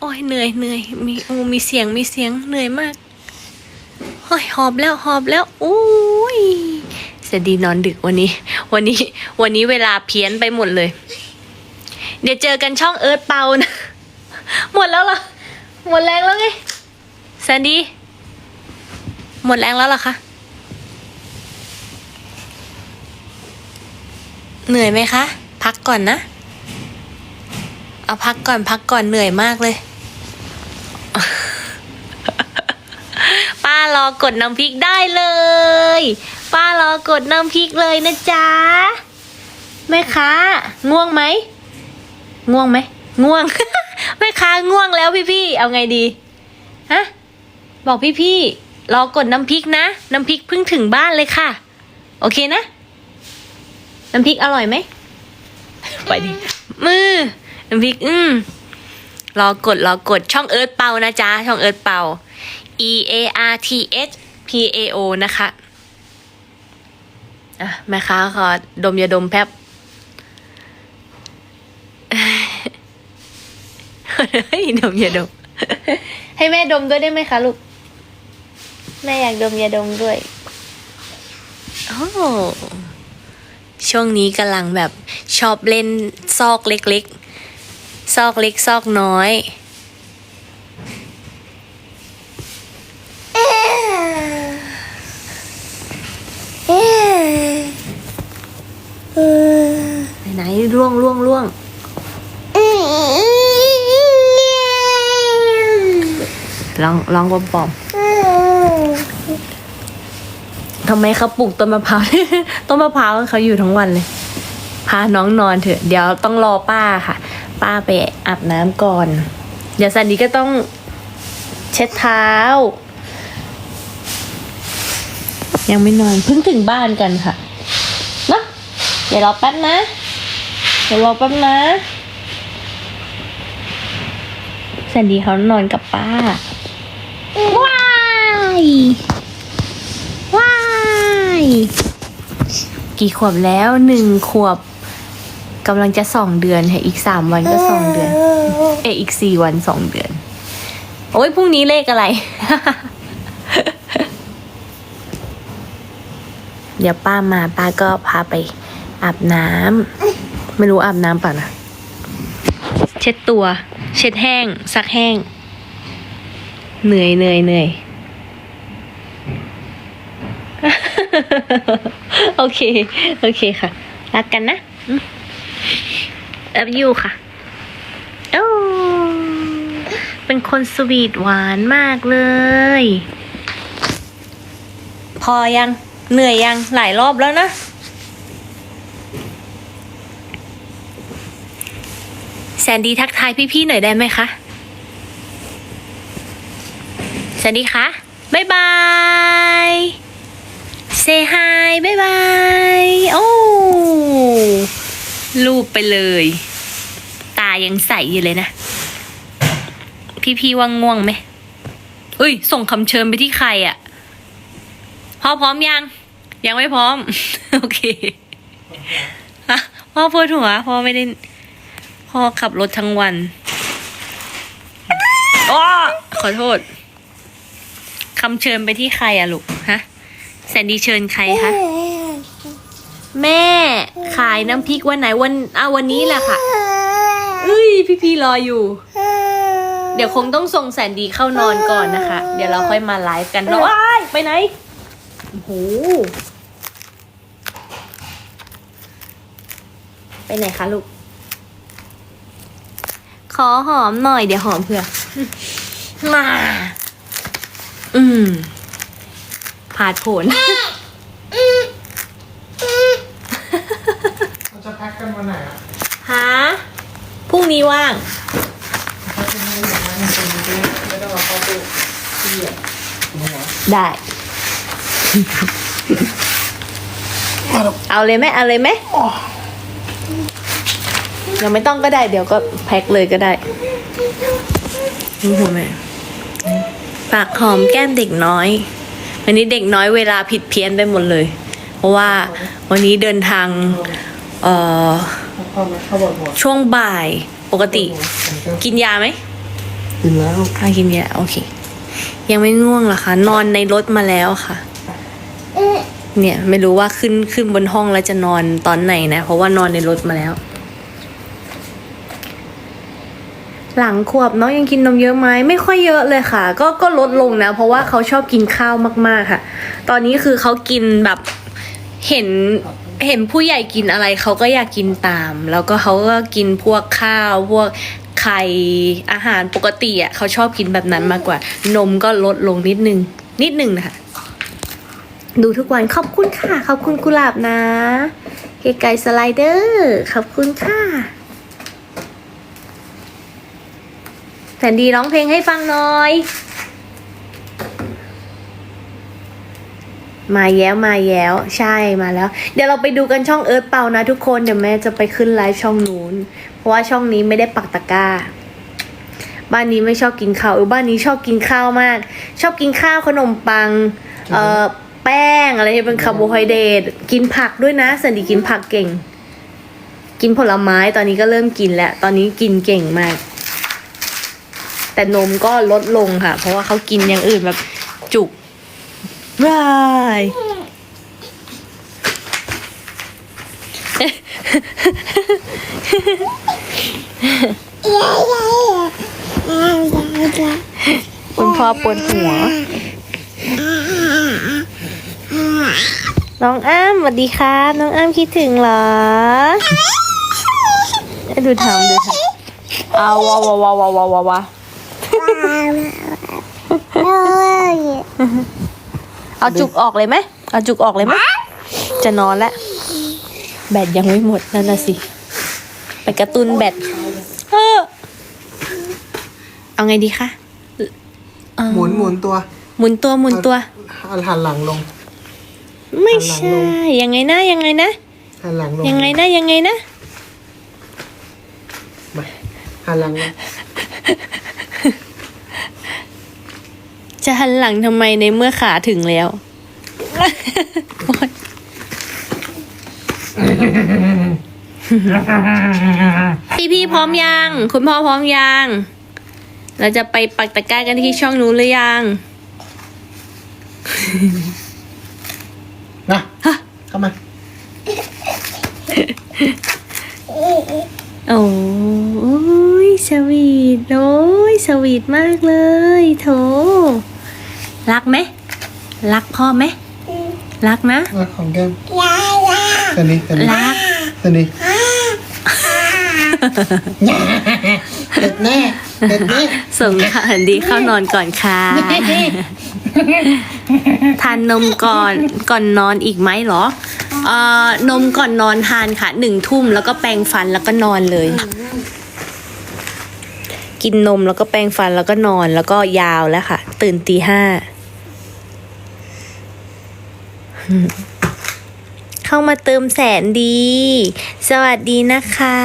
โอ้ยเหนื่อยเหนื่อยมีโอ้มีเสียงมีเสียงเหนื่อยมากโอ้ยหอบแล้วหอบแล้วอุ้ยเสยดีนอนดึกวันนี้ วันนี้ วันนี้เวลาเพี้ยนไปหมดเลย เดี๋ยวเจอกันช่องเอิร์ธเปานะหมดแล้วเหรอหมดแรงแล้วไงแซนดี้หมดแรงแล้วเหรอคะเหนื่อยไหมคะ พักก่อนนะ เอาพักก่อนพักก่อนเหนื่อยมากเลย ป้ารอกดน้ำพริกได้เลย ป้ารอกดน้ำพริกเลยนะจ๊ะแม่ค้าง่วงไหมง่วงไหมง่วงแม่ค้าง่วงแล้วพี่ๆเอาไงดีฮะบอกพี่ๆรอกดน้ำพริกนะ น้ำพริกเพิ่งถึงบ้านเลยค่ะ โอเคนะ น้ำพริกอร่อยไหมไปดิมือน้ำพริกอืม รอกดรอกดช่องเอิร์ธเปานะจ๊ะ ช่องเอิร์ธเปา E A R T H P A O นะคะอะแม่ค้าขอดมยาดมแป๊บเฮ้ยดมยาดม ให้แม่ดมด้วยได้ไหมคะลูก แม่อยากดมยาดมด้วยโอ้ช่วงนี้กำลังแบบชอบเล่นซอกเล็กๆ ซอกเล็กซอกน้อยไหนๆร่วงร่วงร่วงลองลองปอมปอมทำไมเขาปลูกต้นมะพร้าวต้นมะพร้าวเขาอยู่ทั้งวันเลย พาน้องนอนเถอะ เดี๋ยวต้องรอป้าค่ะ ป้าไปอาบน้ำก่อน เดี๋ยวสันดีก็ต้องเช็ดเท้า ยังไม่นอนเพิ่งถึงบ้านกันค่ะเนอะเดี๋ยวรอแป๊บนะ เดี๋ยวรอแป๊บนะสันดีเขานอนกับป้า ว้ายว้ายกี่ขวบแล้วหนึ่งขวบ กำลังจะสองเดือนค่ะอีกสามวันก็สองเดือน เอยอีกสี่วันสองเดือน โอ้ยพรุ่งนี้เลขอะไร เดี๋ยวป้ามาป้าก็พาไปอาบน้ำไม่รู้อาบน้ำป่ะนะเช็ดตัว เช็ดแห้ง ซักแห้ง เหนื่อยเหนื่อยเหนื่อยโอเค โอเคค่ะ รักกันนะ เอบยูค่ะโอ้เป็นคนสวีทหวานมากเลย พอยังเหนื่อยยังหลายรอบแล้วนะ แซนดี้ทักทายพี่ๆหน่อยได้ไหมคะ แซนดี้คะบายบายเซฮายบายบาย โอ้ รูปไปเลย ตายังใสอยู่เลยนะ พี่ๆว่างง่วงไหมเอ้ย ส่งคำเชิญไปที่ใครอะ่ะพ่อพร้อมยัง ยังไม่พร้อม โอเคฮะพ่อปวดหัวพ่อไม่ได้พ่อขับรถทั้งวันอ้อขอโทษคำเชิญไปที่ใครอะลูกฮะแซนดี้เชิญใครคะ แม่ขายน้ำพริกวันไหนวันอะวันนี้แหละค่ะเอ้ยพี่พี่ๆรออยู่ เดี๋ยวคงต้องส่งแสนดีเข้านอนก่อนนะคะ เดี๋ยวเราค่อยมาไลฟ์กันแล้วอ้ายไปไหนโอ้โหไปไหนคะลูก ขอหอมหน่อยเดี๋ยวหอมเผื่อ มา อืมผาดโผน เราจะแพ็กกัน วันไหนอะฮะพรุ่งนี้ว่างแพ็กกันให้อย่างนั้นคนนี้ไม่ต้องมาเข้าตู้ที่อะหัวได้ เอาเลยไหมเอาเลยไหมยังไม่ต้องก็ได้ เดี๋ยวก็แพ็คเลยก็ได้นี่หัวแม่ปากหอมแก้มเด็กน้อย วันนี้เด็กน้อยเวลาผิดเพี้ยนไปหมดเลย เพราะว่าวันนี้เดินทาง เอ่อเข้าไหมเข้าบอกหัวช่วงบ่ายปกติผมจะกินยาไหมกินแล้วอะกินยาโอเค ยังไม่ง่วงเหรอคะนอนในรถมาแล้วค่ะ เนี่ยไม่รู้ว่าขึ้นขึ้นบนห้องแล้วจะนอนตอนไหนนะ เพราะว่านอนในรถมาแล้ว หลังขวบน้องยังกินนมเยอะไหมไม่ค่อยเยอะเลยค่ะ ก็ก็ลดลงนะ เพราะว่าเขาชอบกินข้าวมากๆค่ะ ตอนนี้คือเขากินแบบเห็น เห็นผู้ใหญ่กินอะไรเขาก็อยากกินตาม แล้วก็เขาก็กินพวกข้าวพวกไข่อาหารปกติอะเขาชอบกินแบบนั้นมากกว่า นมก็ลดลงนิดนึง นิดนึงนะคะดูทุกวันขอบคุณค่ะ ขอบคุณกุหลาบนะเกไก่สไลเดอร์ขอบคุณค่ะแสนดีร้องเพลงให้ฟังหน่อย มาแย้วมาแย้ว ใช่มาแล้ว เดี๋ยวเราไปดูกันช่องเอิร์ธเปานะทุกคนเดี๋ยวแม่จะไปขึ้นไลฟ์ช่องนู้น เพราะว่าช่องนี้ไม่ได้ปักตะกร้า บ้านนี้ไม่ชอบกินข้าวเออบ้านนี้ชอบกินข้าวมาก ชอบกินข้าวขนมปัง เอ่อแป้งอะไรที่เป็นคาร์โบไฮเดรตกินผักด้วยนะสันดีกินผักเก่ง กินผลไม้ตอนนี้ก็เริ่มกินแล้วตอนนี้กินเก่งมาก แต่นมก็ลดลงค่ะ เพราะว่าเขากินอย่างอื่นแบบจุก ว้ายคุณพ่อปวดหัว น้องอ้ามสวัสดีครับ น้องอ้ามคิดถึงเหรอ ดูทำดูทำเอาวาวาวาวาวาวาวา เอาจุกออกเลยไหมเอาจุกออกเลยไหมจะนอนแล้วแบตยังไม่หมดนั่นน่ะสิ ไปกระตุนแบตเออเอาไงดีคะเอ่อหมุนหมุนตัว หมุนตัวหมุนตัวหันหันหลังลง ไม่หันหลัใช่งลงยังไงนะยังไงนะหันหลังลงยังไงนะยังไงนะมาหันหลังลง จะหันหลังทำไมในเมื่อขาถึงแล้วโอ๊ยพี่พี่พร้อมยัง คุณพ่อพร้อมยัง เราจะไปปักตะกร้ากันที่ช่องนู้นหรือยัง นะฮะเข้ามา โอ้ยสวีท โอ้ยสวีทมากเลย โถ รักไหม รักพ่อไหม รักนะเอาของแก้มตัวนี้ตัวนี้รัก ตัวนี้เด็ดแน่เด็ดแน่ส่งค่ะดีเข้านอนก่อนค่ะ ทานนมก่อนก่อนนอนอีกไหมเหรอเอ่อนมก่อนนอนทานค่ะหนึ่งทุ่มแล้วก็แปรงฟันแล้วก็นอนเลย กินนมแล้วก็แปรงฟันแล้วก็นอนแล้วก็ยาวแล้วค่ะ ตื่นตีห้าอืม เข้ามาเติมแสนดี สวัสดีนะคะ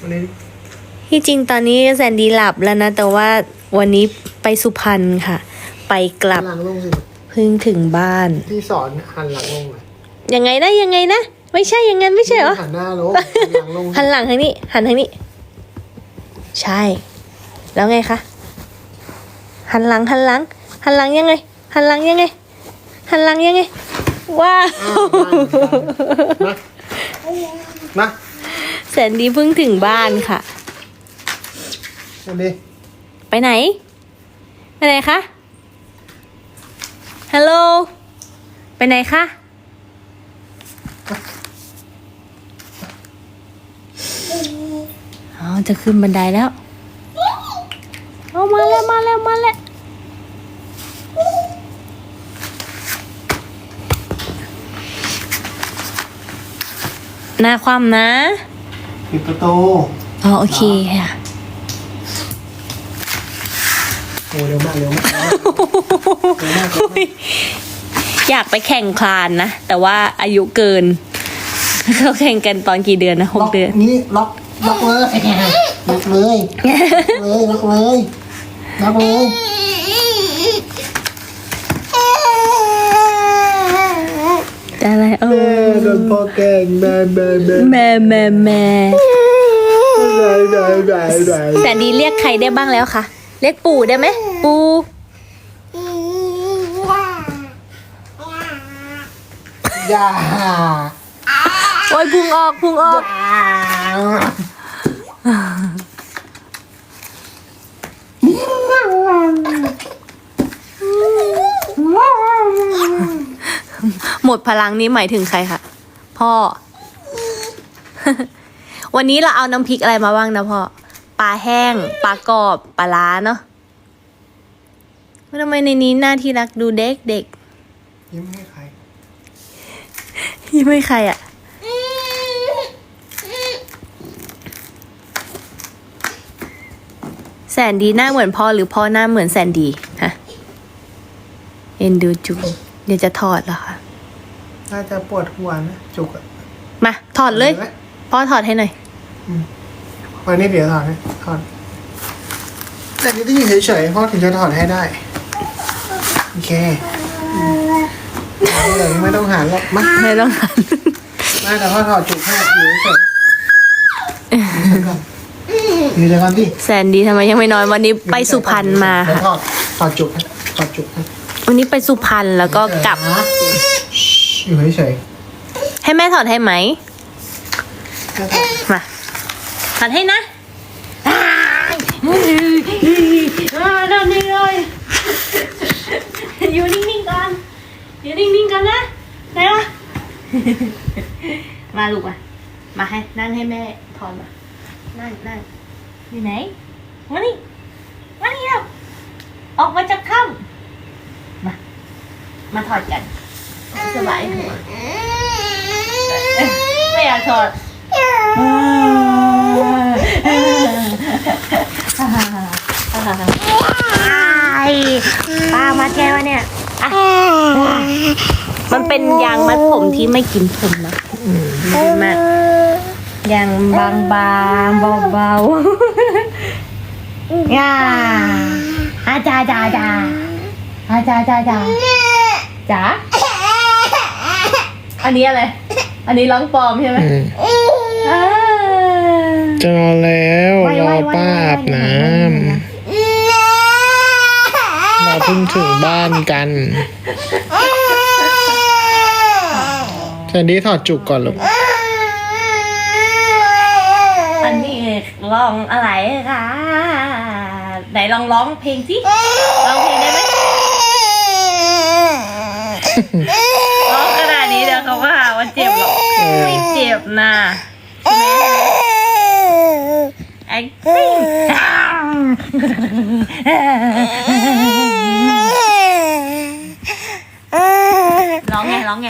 วันนี้ที่จริงตอนนี้แสนดีหลับแล้วนะ แต่ว่าวันนี้ไปสุพรรณค่ะ ไปกหัลันบหลังลงสิเพิ่งถึงบ้าน ที่สอนหันหลังลงหน่อยยังไงนะยังไงนะไม่ใช่อย่างนั้นไม่ใช่เหรอหันหน้าลงหันหลังลงหันหลังทางนี้ หันทางนี้ ใช่ แล้วไงคะหันหลังหันหลังหันหลังยังไงหันหลังยังไง หันหลังยังไง ว้าวอ้าวมามา แสนดีเพิ่งถึงบ้านค่ะวันนี้ไปไหน ไปไหนคะ ฮัลโหล ไปไหนคะ อ๋อ จะขึ้นบันไดแล้ว เอามาแล้ว มาแล้ว มาแล้ว หน้าความนะ ปิดประตูอ๋อโอเคค่ะ โอ้เร็วมากเร็วมากเร็วมากเร็วมากอยากไปแข่งคลานนะ แต่ว่าอายุเกิน เขาแข่งกันตอนกี่เดือนนะหกเดือน นี่ล็อกล็อกเลยล็อกเลยเลยล็อกเลยล็อกเลย อะไรเอแม่อโดนพ่อแกล้งแม่แม่แม่แม่แม่แม่แม่แม่แม่แสนดีเรียกใครได้บ้างแล้วคะเรียกปู่ได้ไหมปู่อย่าโอ้ยพุงออกพุงออก หมดพลังนี้หมายถึงใครคะพ่อ วันนี้เราเอาน้ำพริกอะไรมาบ้างนะพ่อปลาแห้งปลากรอบปลาล้าเนาะทำไมในนี้หน้าที่รักดูเด็กเด็กยิ้มให้ใครๆยังไม่ใครอะ่ะแสนดีหน้าเหมือนพ่อหรือพ่อหน้าเหมือนแสนดีฮะเอ็นดูจุงเดี๋ยวจะถอดแล้วค่ะ น่าจะปวดหัวนะจุกอะมา ถอดเลยห็นไหมพ่อถอดให้หน่อยวันนี้เดี๋ยวถอดให้ถอดแต่นี่ต้องอยู่เฉยๆพ่อถึงจะถอดให้ได้ โอเคอืมเอาเลยไม่ต้องหันหรอกมาไม่ต้องหันมาแต่พ่อถอดจุกให้อยู่เฉยๆอยู่เฉยๆก่อนอยู่เฉยๆก่อนดิแสนดีทำไมยังไม่นอนวันนี้ไปสุพรรณมาเดี๋ยวค่ะถอดถอดจุกให้ถอดจุกให้วันนี้ไปสุพรรณแล้วก็กลับ อยู่เฉยให้แม่ถอดให้ไหมๆมาถอดให้นะนอนนิ่งเลยอยู่นิ่งๆก่อนอยู่นิ่งๆก่อนนะไหนวะมาลูกมามาให้นั่งให้แม่ถอดมานั่งนั่งอยู่ไหนมานี่มานี่แล้วออกมาจากถ้ำมา มาถอดกัน สบายหัวไม่อยากถอดป้ามาแก้วะเนี่ยอะมันเป็นยางมัดผมที่ไม่กินผมนะดีมากยางบางบางๆเบาๆย่าอาจาจาจาอาจาจาจาจ๋า อันนี้อะไร อันนี้ร้องปลอมใช่ไหมอ่าจะนอนแล้วไว้รอไว้ไว้ป้าอาบน้ำเราเพิ่งถึงบ้านกันแซนดี้ถอดจุกก่อนลูกอันนี้ร้องอะไรคะไหนลองร้องเพลงสิร้องเพลงได้ไหมร้องขนาดนี้เดี๋ยวเขาก็หาว่าเจ็บหรอก ไม่เจ็บนะใช่ไหม acting ร้องไงร้องไง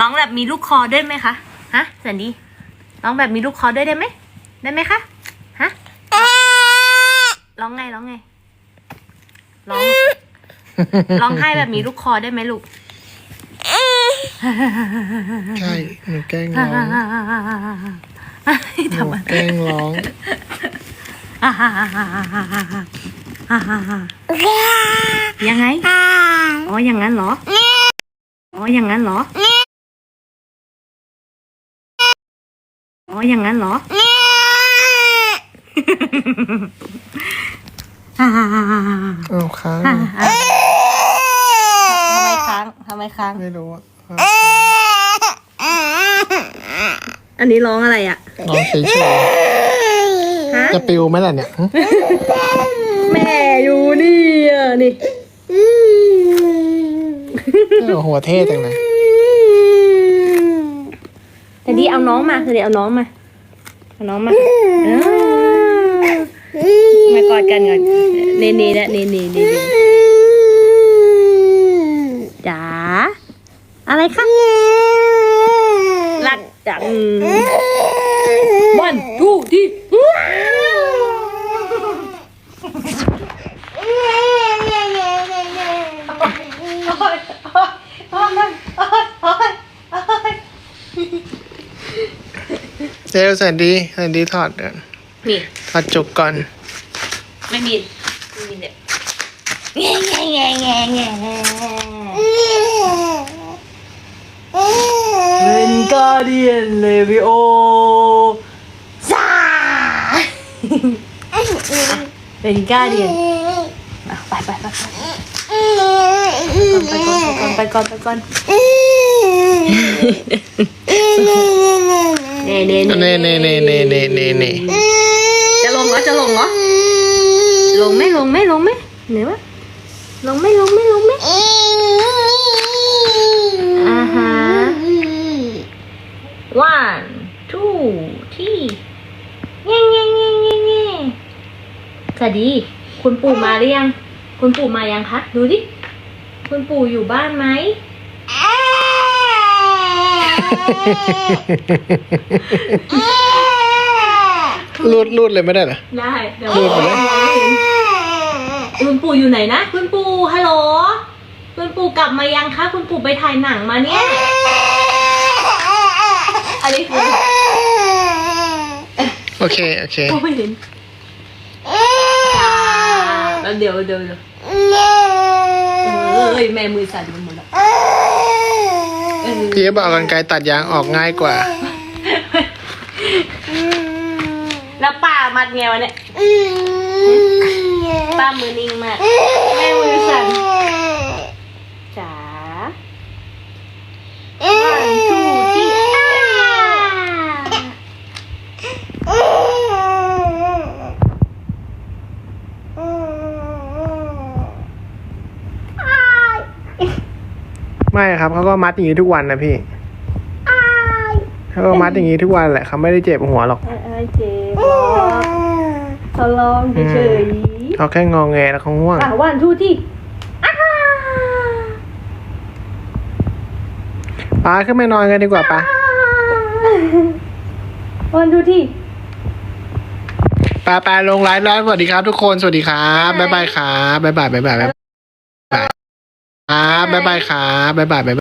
ร้องแบบมีลูกคอด้วยไหมคะฮะสันดีร้องแบบมีลูกคอด้วยได้ไหมได้ไหมคะฮะร้องไงร้องไงร้องร้องไห้แบบมีลูกคอได้ไหมลูก ใช่ หนูแกล้งร้องหทำนูไมแกล้งร้อง ยังไง อ๋อ อย่างนั้นเหรอ อ๋อ อย่างนั้นเหรอ อ๋อ อย่างนั้นเหรออ้าวค้างทำไมค้างทำไมค้าง ไม่รู้อะ อันนี้ร้องอะไรอะร้องเฉยฮะๆจะปิวไหมล่ะเนี่ยแม่อยู่นี่อะนี่เออหัวเท่จังเลยแต่ดีเอาน้องมาแต่ดีเอาน้องมา เอาน้องมาเออมากอดกันก่อนเนเน่นะเนเน่เนเน่จ๋า อะไรคะรักจังวันทูที่เร็วแซนดี้แซนดี้ถอดก่อนนี่ถอดจุกก่อน ไม่มี ไม่มีเด็กแง่แง่แง่แง่แง่ เป็นกาเดียนเลวิโอจ้าเดี๋ยวกินก้าเดียนอะไปไปไปไปก่อนไปก่อนไปก่อนไปก่อนเน่เน่เน่เน่เน่เน่เน่เน่เน่จะลงเหรอจะลงเหรอลงไหมลงไหมลงไหมเหนื่อยวะลงไหมลงไหมลงไหมอ่าฮะ one two three เงี้ยเงี้ยเงี้ยเงี้ยเงี้ยสวัสดี คุณปู่มาหรือยัง คุณปู่มายังคะ ดูดิ คุณปู่อยู่บ้านไหม รูดรูดเลยไม่ได้เหรอ ได้เดี๋ยวรูดไปเลย คุณปู่อยู่ไหนนะ คุณปู่ฮัลโหล คุณปู่กลับมายังคะ คุณปู่ไปถ่ายหนังมาเนี่ย อันนี้คือโอเค โอเคปู่ไม่เห็นจ้าแล้วเดี๋ยวเดี๋ยวเดี๋ยวเอ้ยแม่มือสั่นไปหมดแล้วเออพี่เอฟบอกเอากันไกรตัดยางออกง่ายกว่า แล้วป้ามัดไงวะเนี่ยป้ามือนิ่งมากแม่มือสั่นจ๋าวันทูที่อ่า ไม่ครับเขาก็มัดอย่างนี้ทุกวันนะพี่เขาก็มัดอย่างนี้ทุกวันแหละเขาไม่ได้เจ็บหัวหรอกเอ้ยเจ็บหรอกเขาลองเฉยเขาแค่งองแงแล้วเขาง่วงๆอะวันทูที่อ่าป้าขึ้นไปนอนกันดีกว่าป้าวันทูที่ป้าป้าลงไลฟ์แล้วสวัสดีครับทุกคนสวัสดีครับบ๊ายบายครับบ๊ายบายบ๊ายบายบ๊ายบาย ครับบ๊ายบายครับบ๊ายบายบ๊ายบาย